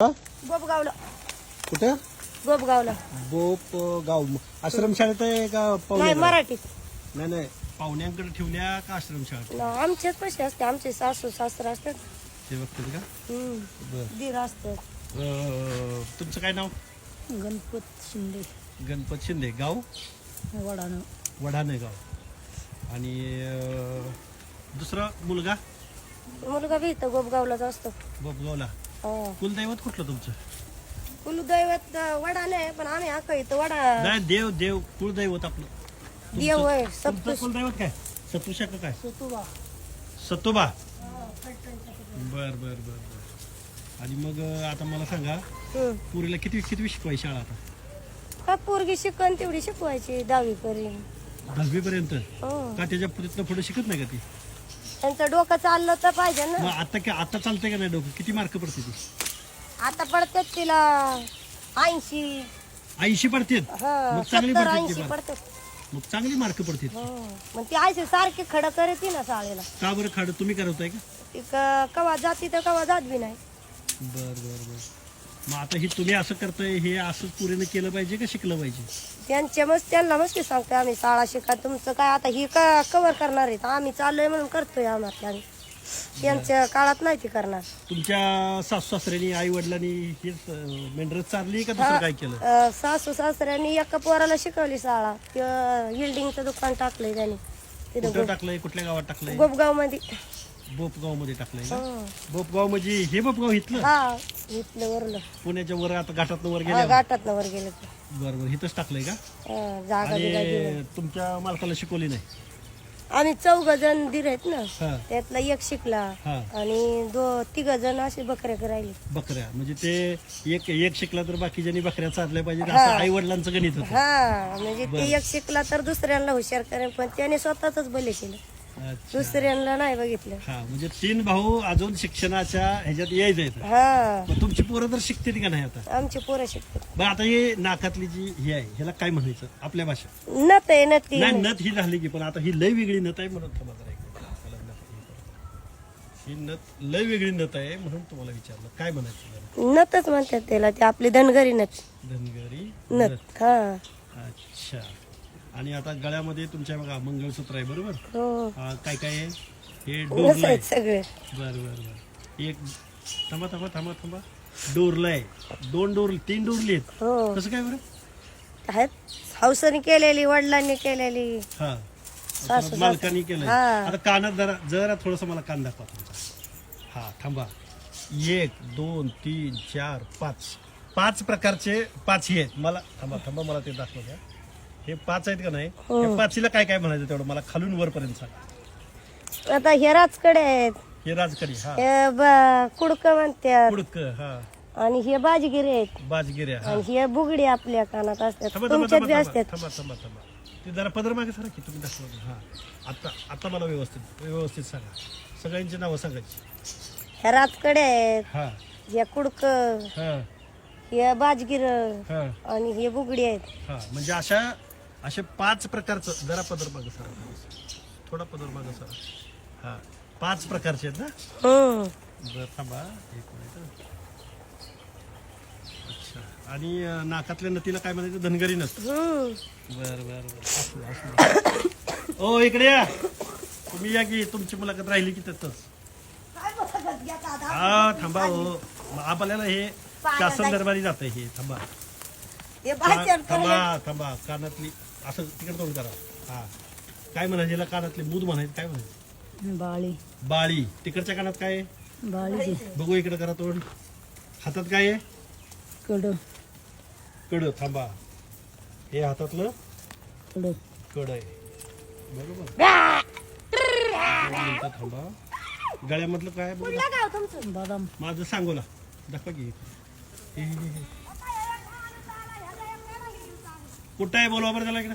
गोपगावला. कुठं? गोपगावला. बोप गाव आश्रमशाळेत आहे का नाही पाहुण्या मराठीत. नाही नाही. पाहुण्यांकडे ठेवल्या का आश्रमशाळेत? ना, आमचेच पैसे असते. आमचे सासू सासरे असतात. ते बघतात का? हम्म. बर. दीर असतात. अं, तुमचं काय नाव? गणपत शिंदे. गणपत शिंदे. गाव? वडानं वढाणे गाव आणि अं, दुसरा मुलगा? मुलगा बी इथं गोपगावलाच असतो. बोपगावला हा. कुलदैवत कुठलं तुमचं? कुलदैवत वडाने आहे, पण आम्ही आका इथं वडा नाही देव देव कुलदैवत आपलं. देव तुमचं सप्तश कुलदैवत काय? सतुशा का काय? सतुबा. सतोबा? बर बर बर बर. आणि मग अं, आता मला सांगा. पुरीला किती किती शिकवायची शाळा आता? का पोरगी शिकन तेवढी शिकवायची दहावी पर्यंत दहावी पर्यंत हो. का त्याच्या तिथनं पुढे शिकत नाही का ती? त्यांचं डोकं चाललं तर पाहिजे ना. मग आता का आता चालतंय का नाही डोकं? किती मार्क पडते ती? आता पडतात तिला ऐंशी. ऐंशी पडते हा मग चांगली सत्तर पडते ऐंशी पडतात. मग चांगली मार्क पडते हो. मग ती ऐंशी सारखी खडं करते ना शाळेला. का बरं खाड? तुम्ही करवताय का? ती क- कवा जाती तर कवा जात बी नाही. बर बर बर. मग आता हे तुम्ही असं करताय हे असंच पुरीनं केलं पाहिजे का शिकलं पाहिजे? त्यांच्या मस्त त्यांना मस्ती सांगतोय आम्ही शाळा शिका तुमचं काय आता ही का कव्हर करणार आहेत. आम्ही चाललोय म्हणून करतोय आम्हाला आम्ही. त्यांच्या काळात नाही ती करणार. तुमच्या सासू सासऱ्यांनी आई वडिलांनी हे मेंढरच चालली का दुसरं काय केलं? अं, सासू सासऱ्यांनी एका पोराला शिकवली शाळा. बिल्डिंगचं दुकान टाकलंय त्यांनी. तिथं कुठं टाकलंय? कुठल्या गावात टाकलंय? गोपगावमध्ये बोपगावमध्ये टाकलंय बोपगाव म्हणजे हे बोपगाव इथलं? हा इथलं वरलं. पुण्याच्या वर आता घाटात वर हा, गेल्या घाटात वर गेलं ते. बर बर इथंच टाकलंय का? हा, जागा बिगा घेऊन आणि तुमच्या मालकाला शिकवली नाही? आम्ही चौघ जण दिर आहेत ना हा. त्यातला एक शिकला. हा. आणि दो तिघ जण असे बकऱ्या करायले बकऱ्या म्हणजे ते एक एक शिकला तर बाकीच्यांनी बकऱ्या चालल्या पाहिजे असं आई वडिलांचं गणित होतं. हा म्हणजे ते एक शिकला तर दुसऱ्यांना हुशार करेल पण त्याने स्वतःच बले केलं. दुसऱ्यांना नाही बघितलं. हा म्हणजे तीन भाऊ अजून शिक्षणाच्या ह्याच्यात यायचं आहेत हा. तुमची पोरं तर शिकते का नाही आता? आमची पोरं शिकतात बरं आता हे नाकातली जी हे आहे ह्याला काय म्हणायचं? आपल्या भाषेत. नत आहे नती नाही नथ ही झाली की पण आता ही लय वेगळी नथ आहे म्हणून जरा. मला नथ हे. ही नथ लय वेगळी नथ आहे म्हणून तुम्हाला विचारलं. काय म्हणायचं जरा नतच म्हणतात त्याला ते आपली धनगरी नत धनगरी नत हा. अच्छा. आणि आता गळ्यामध्ये तुमच्या बघा मंगळसूत्र आहे बरोबर? हो. काय काय आहे? हे डोरला आहे. आहेत सगळे. बर बर बर. एक थांबा थांबा थांबा थांबा. डोरला आहे. दोन डोर तीन डोरली आहेत. हो. कसं काय बरं? आहेत. हौसाने केलेली वडिलांनी केलेली. हा. सासू- मालकानी केलंय. हा. आता कानात जरा जरा थोडस मला कान दाखवा तुमचा. हा थांबा. एक दोन तीन चार पाच. पाच प्रकारचे पाच हे आहेत. मला थांबा थांबा मला ते दाखवा द्या. हे पाच आहेत का नाही? हो. या पाचीला काय काय म्हणायचं तेवढं? मला खालून वरपर्यंत सांगा. आता हे राजकडे आहेत. हे हा. हे ब- कुडक म्हणतात कुडक हा. आणि हे बाजगिरी आहेत. बाजगिऱ्या हा. आणि हे बुगडी आपल्या कानात असतात. थांबा थांबा तुमच्यात बी थांबा असतात. थांबा थांबा थांबा. ते जरा पदर मागे सरा की तुम्ही दाखवा हा. आता आता मला व्यवस्थित व्यवस्थित सांगा. सगळ्यांची नावं सांगायची. हे राजकडे आहेत. हा. हे कुडक. हा. हे बाजगिर. हा. आणि हे बुगडी आहेत. हा म्हणजे अशा असे पाच प्रकारचं जरा पदर मागं सरा थोडा पदर मागं सरा. हा पाच प्रकारचे आहेत ना? हम्म बरं थांबा एक मिनिट. अच्छा. आणि अं, नाकातल्या नतीला काय म्हणायचं? धनगरी नस. हम्म बर बर बर. असू दे, असू दे. ओ इकडे या. तुम्ही या की तुमची मुलाखत राहिली की तिथंच. हा थांबा हो. मग आपल्याला हे शासन दरबारी जात हे थांबा. हे थांबा थांबा. कानातली असं तिकडे तोंड करा. हा. काय म्हणायचं याला कानातली मूद म्हणायचं काय म्हणायचं? बाळी. बाळी. तिकडच्या कानात काय आहे? बाळी बघू इकडे करा तोंड. हातात काय आहे? कड. कड. थांबा. हे हातातलं? कड. कड आहे. बरोबर. दोन मिनिटं थांबा. गळ्यामधलं काय आहे? बघू ना. बदाम. माझं सांगू ना. दाखवा की. हे, हे, हे. कुठं आहे? बोलवा बरं त्याला इकडे.